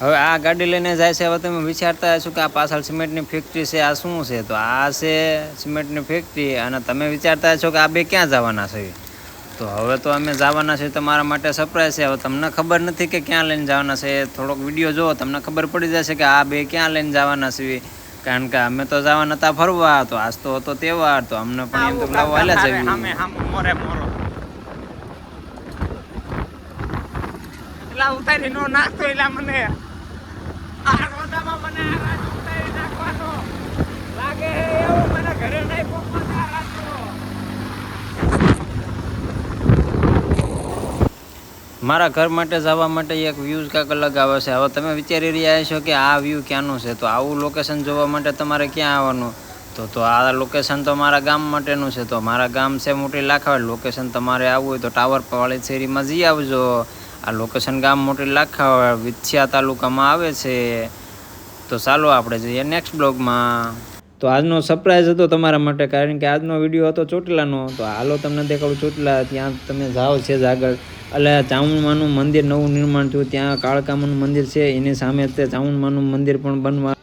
હવે આ ગાડી લઈને જાય છે હવે તમે વિચારતા હશો કે આ પાછળ સિમેન્ટની ફેક્ટરી છે આ શું છે? તો આ છે સિમેન્ટની ફેક્ટરી અને તમે વિચારતા હશો કે આ બે ક્યાં જવાના છે? તો હવે તો અમે જવાના છીએ તમારા માટે સરપ્રાઈઝ છે. હવે તમને ખબર નથી કે ક્યાં લઈને જવાના છે? થોડોક વીડિયો જુઓ તમને ખબર પડી જશે કે આ બે ક્યાં લઈને જવાના છે? કારણ કે અમે તો જવાના હતા ફરવા તો આજ તો હતો તહેવાર તો અમને પણ એમ તો જવી ઉતારી નો નાખતો એટલા મને. મારા ઘર માટે જવા માટે એક વ્યૂઝ કાંક અલગ આવે છે. હવે તમે વિચારી રહ્યા છો કે આ વ્યૂ ક્યાંનું છે? તો આવું લોકેશન જોવા માટે તમારે ક્યાં આવવાનું? તો તો આ લોકેશન તો મારા ગામ માટેનું છે. તો મારા ગામ છે મોટી લાખાવાડ લોકેશન તમારે આવવું હોય તો ટાવર વાળી શેરીમાં જઈ આવજો. આ લોકેશન ગામ મોટી લાખાવાડ વિથિયા તાલુકામાં આવે છે. તો ચાલો આપણે જઈએ નેક્સ્ટ બ્લોગમાં તો આજનો સરપ્રાઈઝ હતો તમારા માટે, કારણ કે આજનો વીડિયો હતો ચોટલાનો. તો હાલો તમને દેખાડું ચોટલા, ત્યાં તમે જાઓ છે જ આગળ. એટલે ચામુંડમાનું મંદિર, નવું નિર્માણ થયું. ત્યાં કાળકામાનું મંદિર છે, એની સામે તે ચામુંડમાનું મંદિર પણ બનવા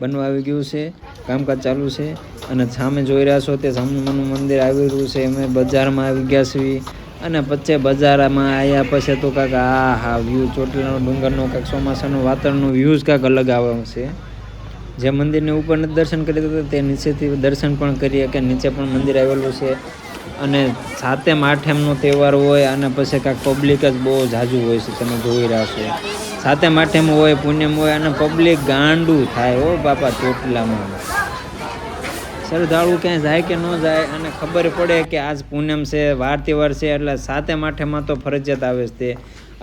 બનવા આવી ગયું છે. કામકાજ ચાલુ છે. અને સામે જોઈ રહ્યા છો તે ચામુંડમાનું મંદિર આવી રહ્યું છે. અમે બજારમાં આવી ગયા છીએ. અને પછી બજારમાં આવ્યા પછી તો કાંક આ હા વ્યૂ ચોટલાનો ડુંગરનો કાંક ચોમાસાનું વાતાવરણનું વ્યૂઝ કાંક અલગ આવવાનું છે. જે મંદિરની ઉપર નથી દર્શન કરી તો તે નીચેથી દર્શન પણ કરીએ કે નીચે પણ મંદિર આવેલું છે. અને સાતેમ આઠેમનો તહેવાર હોય અને પછી કાંઈક પબ્લિક જ બહુ ઝાઝું હોય છે, તમે જોઈ રહ્યા છો. સાતેમ આઠેમ હોય પૂનમ હોય અને પબ્લિક ગાંડું થાય હો બાપા ચોટીલામાં. શ્રદ્ધાળુ ક્યાંય જાય કે ન જાય અને ખબર પડે કે આજ પૂનમ છે વાર તહેવાર છે, એટલે સાતે માઠેમાં તો ફરજિયાત આવે છે તે.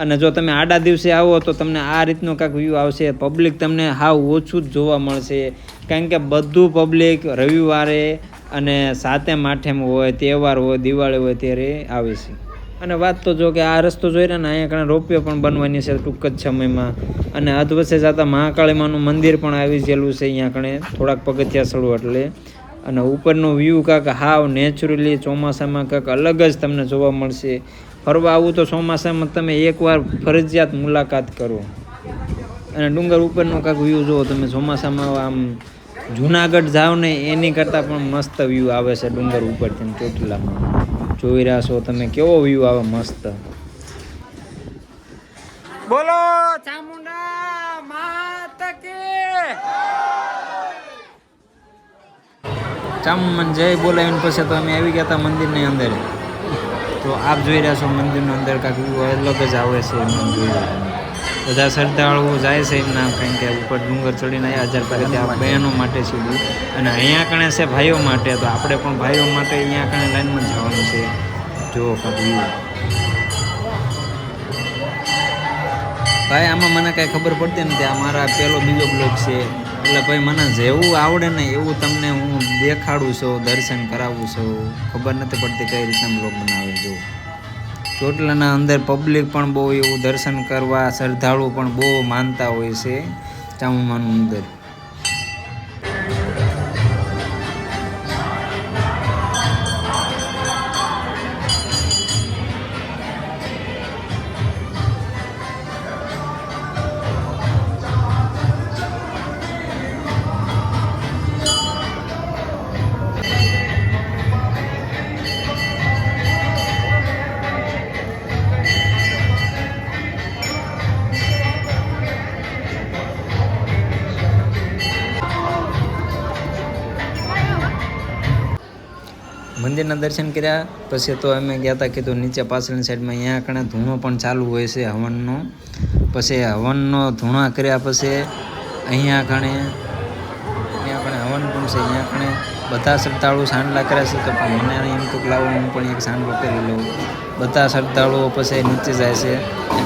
અને જો તમે આડા દિવસે આવો તો તમને આ રીતનો કાંઈક વ્યૂ આવશે. પબ્લિક તમને હાવ ઓછું જ જોવા મળશે. કારણ કે બધું પબ્લિક રવિવારે અને સાતેમ માઠેમ હોય, તહેવાર હોય, દિવાળી હોય ત્યારે આવે છે. અને વાત તો જો કે આ રસ્તો જોઈ રહ્યા ને, અહીંયા કણે રોપવે પણ બનવાની છે, ટૂંક જ સમયમાં. અને અધવશે જતા મહાકાળીમાનું મંદિર પણ આવી ગયેલું છે, અહીંયા કણે થોડાક પગથિયા સળવું એટલે અને ઉપરનો વ્યૂ કાંક હાવ નેચરલી ચોમાસામાં કાંક અલગ જ તમને જોવા મળશે. ફરવા આવું તો ચોમાસામાં તમે એકવાર ફરજિયાત મુલાકાત કરો. અને ડુંગર ઉપરનો કાંક વ્યૂ જુઓ તમે ચોમાસામાં આમ જુનાગઢ જાઓ ને એની કરતાં પણ મસ્ત વ્યૂ આવે છે ડુંગર ઉપરથી ચોટીલામાં. જોઈ રહ્યા છો તમે કેવો વ્યૂ આવે મસ્ત. બોલો! ચામુંડા માત કી! ચામુંડમાં જય બોલાવીને પછી તો અમે આવી ગયા હતા મંદિરની અંદર. તો આપ જોઈ રહ્યા છો મંદિરની અંદર કાંઈક અલગ જ આવે છે એમને જોઈ બધા શ્રદ્ધાળુઓ જાય છે એમના કારણ કે ઉપર ડુંગર ચડીને આવ્યા હજાર પાસેથી આ બહેનો માટે છે અને અહીંયા કણે છે ભાઈઓ માટે તો આપણે પણ ભાઈઓ માટે અહીંયા કણે લાઈનમાં જવાનું છે. જો ભાઈ આમાં મને કાંઈ ખબર પડતી નથી આ મારા પહેલો બીજો બ્લોગ છે. એટલે ભાઈ મને જેવું આવડે ને એવું તમને હું દેખાડું છું, દર્શન કરાવું છું. ખબર નથી પડતી કઈ રીતના બ્લોગ બનાવે જો ચોટલાના અંદર પબ્લિક પણ બહુ એવું દર્શન કરવા, શ્રદ્ધાળુ પણ બહુ માનતા હોય છે. ચામુમાનું અંદર મંદિરના દર્શન કર્યા. પછી તો અમે ગયા હતા કીધું નીચે પાછળની સાઈડમાં અહીંયા કણે ધૂણો પણ ચાલુ હોય છે હવનનો. પછી હવનનો ધૂણા કર્યા પછી અહીંયા કણે અહીંયા કણે હવન પણ છે, અહીંયા કણે બધા શ્રદ્ધાળુઓ સાંડલા કર્યા છે. તો પણ મને એમ તો લાવો, હું પણ એક સાંડલો કરી લઉં. બધા શ્રદ્ધાળુઓ પછી નીચે જાય છે.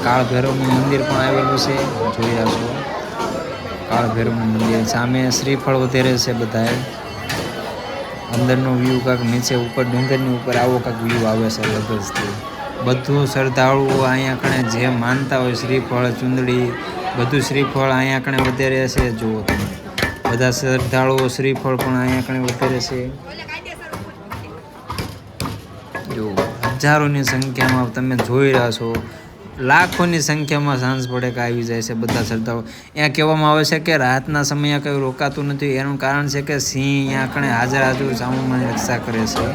કાળ ભૈરવનું મંદિર પણ આવેલું છે. જોઈ આવશો કાળ ભૈરવનું મંદિર. સામે શ્રીફળ વધારે છે બધાએ. અંદરનો વ્યૂ કાંક નીચે ઉપર, ડુંગરની ઉપર આવો કાંક વ્યૂ આવે છે અલગ બધું શ્રદ્ધાળુઓ અહીંયા કણે જે માનતા હોય શ્રીફળ, ચુંદડી, બધું શ્રીફળ અહીંયા કણે વધારે છે, જુઓ તમે. બધા શ્રદ્ધાળુઓ શ્રીફળ પણ અહીંયા કણે વધારે છે. જો હજારોની સંખ્યામાં તમે જોઈ રહ્યા છો લાખોની સંખ્યામાં સાંજ પડે કે આવી જાય છે બધા શ્રદ્ધાળુ અહીંયા કહેવામાં આવે છે કે રાતના સમયે કંઈ રોકાતું નથી, એનું કારણ છે કે સિંહ અહીંયા કણે હાજર હાજર ચામુંડમાની રક્ષા કરે છે.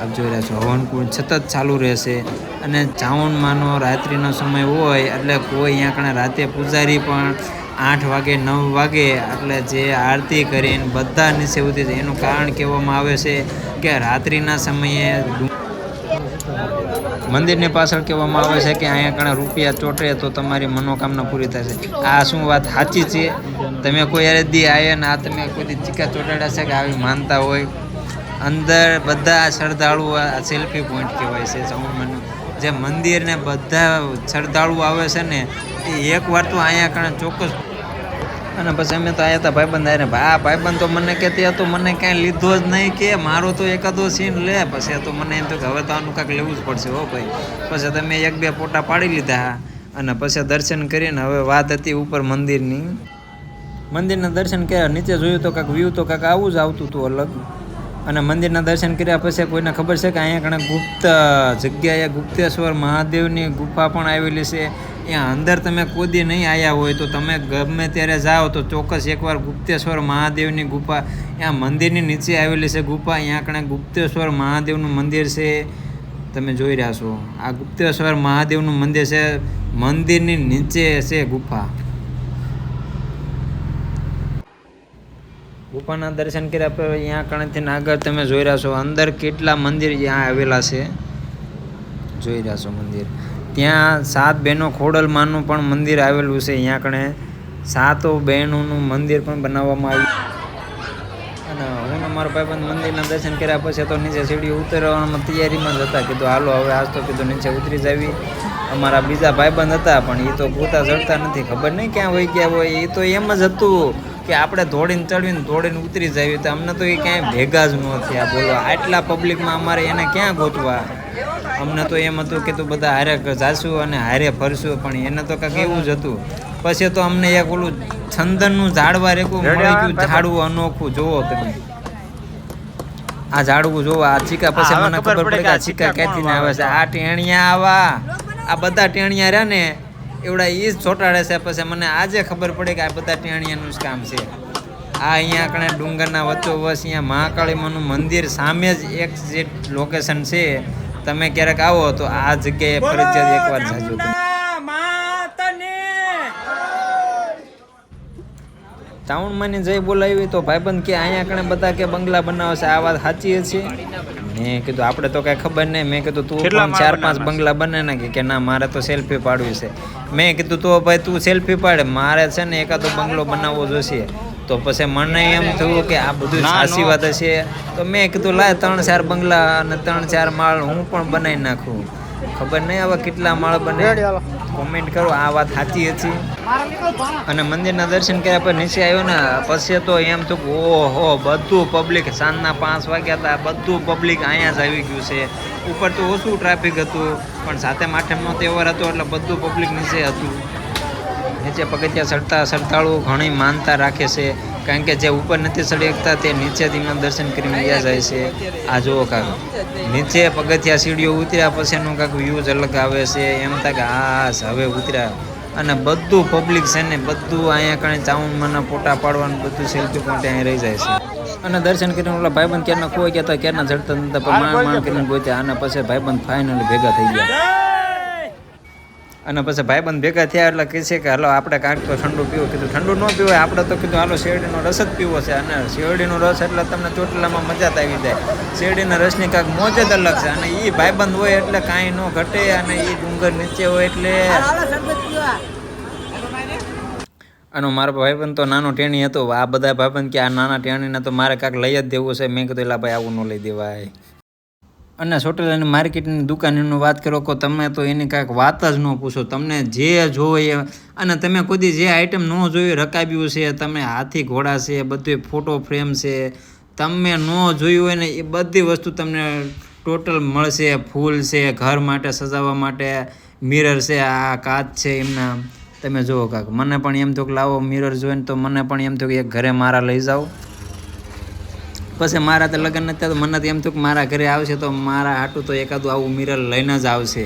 આપ જોઈ રહ્યા છો હવનકુંડ સતત ચાલુ રહેશે અને ચાવણમાંનો રાત્રિનો સમય હોય એટલે કોઈ અહીંયા કણે રાતે પૂજારી પણ આઠ વાગે, નવ વાગે એટલે જે આરતી કરીને બધા નીચે ઉતરી એનું કારણ કહેવામાં આવે છે કે રાત્રિના સમયે મંદિરની પાછળ કહેવામાં આવે છે કે અહીંયા ઘણા રૂપિયા ચોટે તો તમારી મનોકામના પૂરી થશે. આ શું વાત સાચી છે? તમે કોઈ યારે દી આવ્યા ને આ તમે કોઈ ચીકા ચોટાડ્યા છે કે આવી માનતા હોય? અંદર બધા શ્રદ્ધાળુ આ સેલ્ફી પોઈન્ટ કહેવાય છે ચામુંડમાનું જે મંદિરને બધા શ્રદ્ધાળુ આવે છે ને, એ એકવાર તો અહીંયા કણે ચોક્કસ અને પછી અમે તો આવ્યા હતા ભાઈબંધ આવીને ભા ભાઈબંધ તો મને કહેતી હતું મને કાંઈ લીધો જ નહીં કે, મારો તો એકાદો સીન લે. પછી તો મને એમ તો કે હવે તો આનું કાંઈક લેવું જ પડશે, હો ભાઈ. પછી તમે એક બે ફોટા પાડી લીધા અને પછી દર્શન કરીને હવે વાત હતી ઉપર મંદિરની. મંદિરના દર્શન કર્યા, નીચે જોયું તો કાંઈક વ્યૂ તો કાંઈક આવું જ આવતું હતું અલગ. અને મંદિરના દર્શન કર્યા પછી કોઈને ખબર છે કે અહીંયા ઘણા ગુપ્ત જગ્યાએ ગુપ્તેશ્વર મહાદેવની ગુફા પણ આવેલી છે. ત્યાં અંદર તમે કોદી નહીં આવ્યા હોય તો તમે ગમે ત્યારે જાઓ તો ચોક્કસ એકવાર ગુપ્તેશ્વર મહાદેવની ગુફા ત્યાં મંદિરની નીચે આવેલી છે ગુફા, અહીંયા કણે ગુપ્તેશ્વર મહાદેવનું મંદિર છે. તમે જોઈ રહ્યા છો. આ ગુપ્તેશ્વર મહાદેવનું મંદિર છે, મંદિરની નીચે છે ગુફા. ગુફાના દર્શન કર્યા પછી અહીંયા કણથી આગળ તમે જોઈ રહ્યા છો. અંદર કેટલા મંદિર ત્યાં આવેલા છે? જોઈ રહ્યા છો મંદિર. ત્યાં સાત બહેનો ખોડલમાનું પણ મંદિર આવેલું છે. અહીંયા કણે સાતો બહેનોનું મંદિર પણ બનાવવામાં આવ્યું. અને હું અમારો ભાઈબંધ મંદિરના દર્શન કર્યા પછી તો નીચે સીડી ઉતરવામાં તૈયારીમાં જ હતા. કીધું, હાલો, હવે આજ તો કીધું નીચે ઉતરી જાવી. અમારા બીજા ભાઈબંધ હતા, પણ એ તો પોતા ચડતા નથી. ખબર નહીં ક્યાં વહી ગયા હોય. એ તો એમ જ હતું. કે આપણે દોડીને ચડવીને દોડીને ઉતરી જાવી તો અમને તો એ ક્યાંય ભેગા જ ન થયા બોલો. આટલા પબ્લિકમાં અમારે એને ક્યાં ગોતવા? અમને તો એમ હતું કે તું બધા હારે જાશું અને હારે ફરશું પણ એને તો કંઈક એવું જ હતું. પછી તો અમને એક ઓલું છંદનનું ઝાડવા રેકું મળી ગયું ઝાડવું અનોખું જોવો તમે. આ ઝાડવું જોવો આ ચીકા પછી મને ખબર પડે કે આ ચીકા ક્યાંથી આવે છે. આ ટેણિયા આવા. આ બધા ટેણિયા રહ્યા ને એવડા એ જ ચોટાડે છે. પછી મને આજે ખબર પડે કે આ બધા ટેણિયાનું જ કામ છે. આ અહીંયા કણે ડુંગરના વચ્ચોવચ અહીંયા મહાકાળીમાનું મંદિર સામે જ એક જે લોકેશન છે તમે ક્યારેક આવો તો આ જગ્યાએ ફરજિયાત એકવાર જાજો ટાઉનમાં જઈ બોલાવી તો ભાઈબંધ કે અહીંયા કણે બધા કે બંગલા બનાવશે આ વાત સાચી છે? મેં કીધું આપણે તો કાંઈ ખબર નહીં. મેં કીધું તું પણ ચાર પાંચ બંગલા બને ને કે કે ના મારે તો સેલ્ફી પાડવી છે. મેં કીધું તો ભાઈ તું સેલ્ફી પાડે મારે છે ને એકાદો બંગલો બનાવવો જોશે. તો પછી મને એમ થયું કે આ બધું સાચી વાત છે તો મેં કીધું લાય ત્રણ ચાર બંગલા અને ત્રણ ચાર માળ હું પણ બનાવી નાખું. ખબર નહીં આવા કેટલા માળ બને? કોમેન્ટ કરો આ વાત સાચી હતી. અને મંદિરના દર્શન કર્યા પછી નીચે આવ્યો ને પછી તો એમ થયું કે ઓહો બધું પબ્લિક સાંજના પાંચ વાગ્યા હતા બધું પબ્લિક અહીંયા જ આવી ગયું છે. ઉપર તો ઓછું ટ્રાફિક હતું પણ સાથે માઠમનો તહેવાર હતો એટલે બધું પબ્લિક નીચે હતું. નીચે પગથિયા ચડતા શ્રદ્ધાળુઓ ઘણી માનતા રાખે છે. કારણ કે જે ઉપર નથી ચડી શકતા તે નીચેથી એમના દર્શન કરીને ગયા જાય છે. આ જુઓ કાંક. નીચે પગથિયા સીડીઓ ઉતર્યા પછીનું કાંક વ્યૂઝ અલગ આવે છે. એમ થાય કે હા હવે ઉતર્યા. અને બધું પબ્લિક છે ને બધું અહીંયા કણે ચાઉન્ડમાંના ફોટા પાડવાનું બધું સેલ્ફી પોઈન્ટ અહીંયા રહી જાય છે. અને દર્શન કરીને ઓલા ભાઈબંધ ક્યારના ખોવાઈ ગયા હતા, ક્યારના ચડતા નતા, પણ માણ માણ કરીને ગોત્યા. અને પછી ભાઈબંધ ફાઇનલી ભેગા થઈ ગયા. અને પછી ભાઈબંધ ભેગા થયા એટલે કહે છે કે હાલો આપણે કાંઈક તો ઠંડુ પીવું. કીધું ઠંડુ ન પીવું આપણે તો કીધું હાલો શેરડીનો રસ જ પીવો છે. અને શેરડીનો રસ એટલે તમને ચોટલામાં મજા જ આવી જાય. શેરડીના રસની કાંઈક મોજ જ અલગ છે. અને એ ભાઈબંધ હોય એટલે કાંઈ ન ઘટે અને એ ડુંગર નીચે હોય એટલે અને મારો ભાઈબંધ તો નાનો ટેણી હતો. આ બધા ભાઈબંધ કે આ નાના ટેણીને તો મારે કાંઈક લઈ જ દેવું છે. મેં કીધું એલા ભાઈ આવું ન લઈ દેવાય. અને ચોટીલાની માર્કેટની દુકાનની વાત કરો કે તમે તો એની કાંઈક વાત જ ન પૂછો. તમને જે જોઈએ અને તમે કોઈ જે આઈટમ ન જોયું, રકાબ્યું છે, તમે હાથી ઘોડા છે, બધું ફોટો ફ્રેમ છે, તમે ન જોયું હોય ને એ બધી વસ્તુ તમને ટોટલ મળશે. ફૂલ છે, ઘર માટે, સજાવવા માટે મિરર છે, આ કાચ છે, એમના. તમે જુઓ કાંક મને પણ એમ તો લાવો મિરર જોઈને તો મને પણ એમ થયું કે એક ઘરે મારા લઈ જાઓ. પછી મારા તો લગ્ન નથી થયા મને તો એમ થયું કે મારા ઘરે આવશે તો મારા હાટું તો એકાદું આવું મિરર લઈને જ આવશે.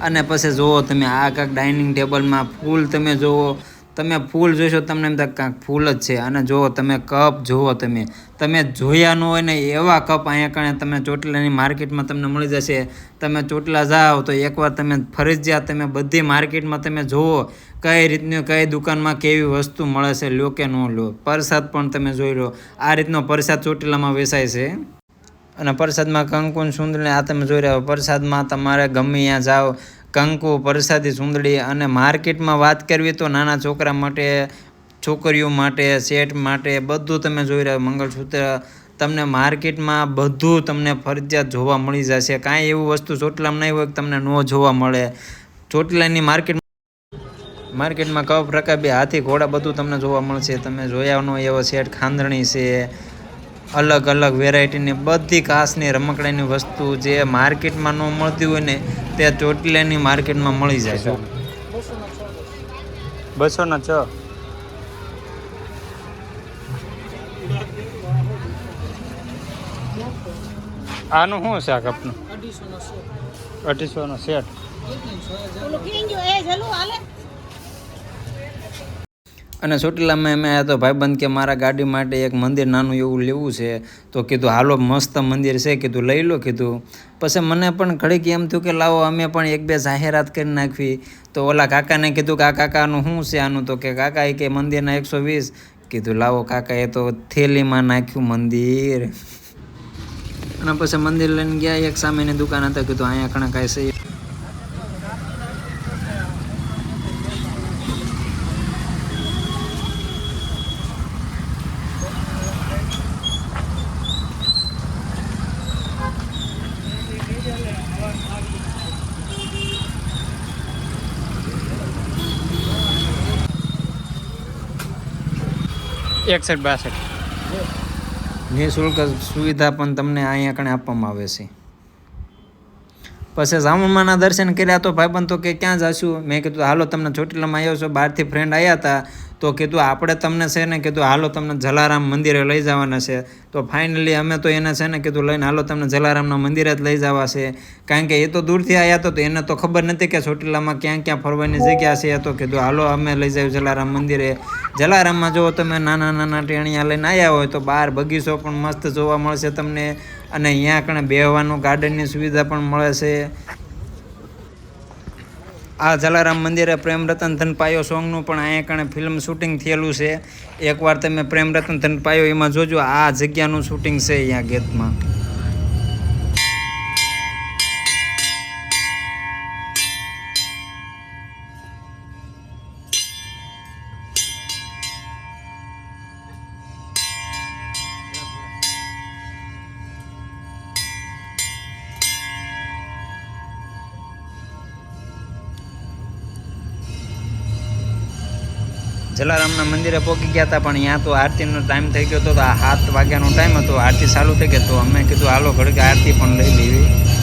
અને પછી જુઓ તમે આ કાંક ડાઇનિંગ ટેબલમાં ફૂલ તમે જુઓ તમે ફૂલ જોશો તમને એમ થાય કાંક ફૂલ જ છે. અને જુઓ, તમે કપ જુઓ તમે. તમે જોયા ન હોય ને એવા કપ અહીંયા કણે તમે ચોટલાની માર્કેટમાં તમને મળી જશે. તમે ચોટલા જાઓ તો એકવાર તમે ફરજિયાત તમે બધી માર્કેટમાં તમે જુઓ કઈ રીતની, કઈ દુકાનમાં કેવી વસ્તુ મળે છે, લો કે ન લો. પ્રસાદ પણ તમે જોઈ લો. આ રીતનો પ્રસાદ ચોટલામાં વેચાય છે. અને પ્રસાદમાં કંકુન, સુંદરને આ તમે જોઈ રહ્યા પ્રસાદમાં તમારે ગમે ત્યાં જાઓ. કંકુ, પરસાદી સુંદડી અને માર્કેટમાં વાત કરવી તો નાના છોકરા માટે, છોકરીઓ માટે સેટ માટે બધું તમે જોઈ રહ્યા મંગળસૂત્ર તમને માર્કેટમાં બધું તમને ફરજિયાત જોવા મળી જશે. કાંઈ એવું વસ્તુ ચોટલામાં નહીં હોય કે તમને ન જોવા મળે. ચોટલાની માર્કેટ માર્કેટમાં કપ રકાબી હાથી, ઘોડા બધું તમને જોવા મળશે. તમે જોયા ન એવો સેટ ખાંદણી છે. અલગ અલગ વેરાયટીની બધી કાચની રમકડાની વસ્તુ જે માર્કેટમાં ન મળતી હોય ને તે ચોટીલાની માર્કેટમાં મળી જાય છે. બસો ના છ. આનું શું છે આ કપનું અઢીસો નો સેટ અને ચોટીલામાં મેં આવ્યા તો ભાઈબંધ કે મારા ગાડી માટે એક મંદિર નાનું એવું લેવું છે. તો કીધું, હાલો, મસ્ત મંદિર છે. કીધું, લઈ લો. કીધું. પછી મને પણ ઘડીક એમ થયું કે, લાવો, અમે પણ એક બે જાહેરાત કરી નાખવી. તો ઓલા કાકાને કીધું કે, આ કાકાનું શું છે આનું? તો કે, કાકા, એ કે મંદિરના એકસો વીસ. કીધું, લાવો, કાકા, એ તો થેલીમાં નાખ્યું મંદિર. અને પછી મંદિર લઈને ગયા, એક સામેની દુકાન હતા, કીધું, અહીંયા ઘણા કાંઈ છે. એકસઠ, બાસઠ. નિઃશુલ્ક સુવિધા પણ તમને અહીંયા કણે આપવામાં આવે છે. પછી સામુમાના દર્શન કર્યા તો ભાઈબંધ તો કે ક્યાં જશું? મેં કીધું, હાલો, તમને ચોટીલામાં આવ્યો છો. બહારથી ફ્રેન્ડ આવ્યા હતા. તો કીધું, આપણે તમને છે ને, કીધું, હાલો તમને જલારામ મંદિરે લઈ જવાના છે. તો ફાઇનલી અમે તો એને છે ને કીધું, લઈને હાલો તમને જલારામના મંદિરે જ લઈ જવા છે. કારણ કે એ તો દૂરથી આવ્યા તો એને તો ખબર નથી કે ચોટીલામાં ક્યાં ક્યાં ફરવાની જગ્યા છે. તો કીધું, હાલો અમે લઈ જાય જલારામ મંદિરે. જલારામમાં જો તમે નાના નાના ટેણિયા લઈને આવ્યા હોય તો બહાર બગીચો પણ મસ્ત જોવા મળશે તમને. અને અહીંયા કણે બેહવાનું ગાર્ડનની સુવિધા પણ મળે છે. આ જલારામ મંદિરે પ્રેમ રતન ધન પાયો સોંગનું પણ અહીંયા કણે ફિલ્મ શૂટિંગ થયેલું છે. એકવાર તમે પ્રેમ રતન ધન પાયો એમાં જોજો, આ જગ્યાનું શૂટિંગ છે અહીંયા ગેટમાં. જલારામના મંદિરે પહોંચી ગયા હતા, પણ ત્યાં તો આરતીનો ટાઈમ થઈ ગયો હતો, તો આ સાત વાગ્યાનો ટાઈમ હતો, આરતી ચાલુ થઈ ગઈ, તો અમે કીધું, હાલો, ઘડીક આરતી પણ લઈ લેવી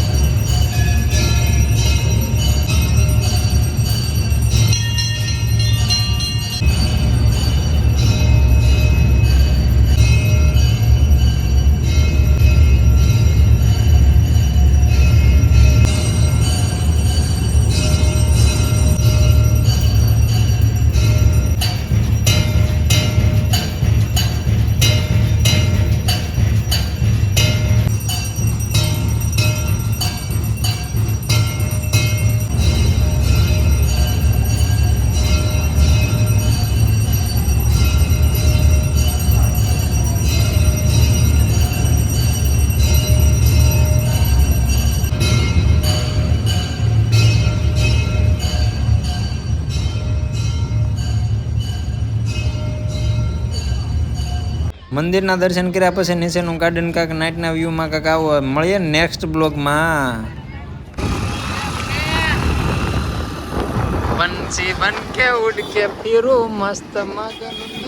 મંદિરના દર્શન કર્યા પછી નીચેનું ગાર્ડન કાંક નાઇટના વ્યૂમાં કાંક આવો મળીએ નેક્સ્ટ બ્લોગમાં પંછી બન કે ઉડ કે ફીરું મસ્ત મગન.